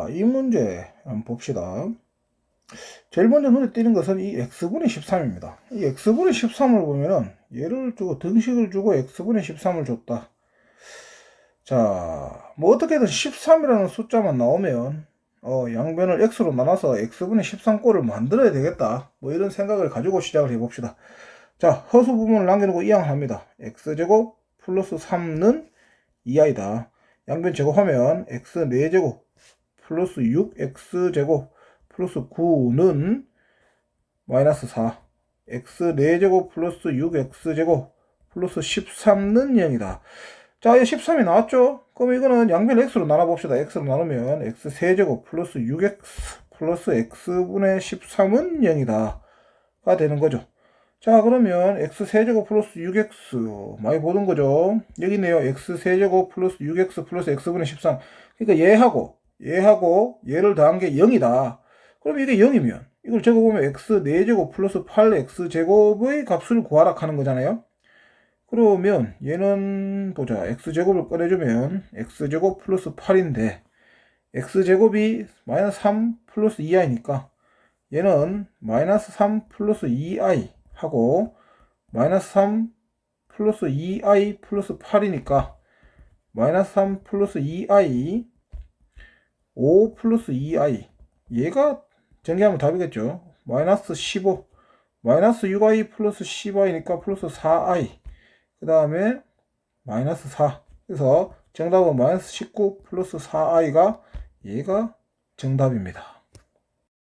자, 이 문제 한번 봅시다. 제일 먼저 눈에 띄는 것은 이 x분의 13입니다. 이 x분의 13을 보면은 얘를 주고 등식을 주고 x분의 13을 줬다. 자, 뭐 어떻게든 13이라는 숫자만 나오면 어, 양변을 x로 나눠서 x분의 13꼴을 만들어야 되겠다. 뭐 이런 생각을 가지고 시작을 해봅시다. 자, 허수 부분을 남겨놓고 이항을 합니다. x제곱 플러스 3는 2i다. 양변 제곱하면 x 4제곱 플러스 6x제곱 플러스 9는 마이너스 4 x 4제곱 플러스 6x제곱 플러스 13는 0이다. 자, 이 13이 나왔죠? 그럼 이거는 양변 x로 나눠봅시다. x로 나누면 x 세제곱 플러스 6x 플러스 x분의 13은 0이다. 가 되는 거죠. 자, 그러면 x 세제곱 플러스 6x 많이 보던 거죠. 여기 있네요. x 세제곱 플러스 6x 플러스 x분의 13. 그러니까 얘하고 얘하고 얘를 더한 게 0이다. 그럼 이게 0이면 이걸 적어보면 x 4제곱 플러스 8x제곱의 값을 구하라 하는 거잖아요. 그러면 얘는 보자. x제곱을 꺼내주면 x제곱 플러스 8인데 x제곱이 마이너스 3 플러스 2i니까 얘는 마이너스 3 플러스 2i 하고 마이너스 3 플러스 2i 플러스 8이니까 마이너스 3 플러스 2i 5 플러스 2i 얘가 전개하면 답이겠죠. 마이너스 15 마이너스 6i 플러스 10i니까 플러스 4i 그 다음에 마이너스 4 그래서 정답은 마이너스 19 플러스 4i가 얘가 정답입니다.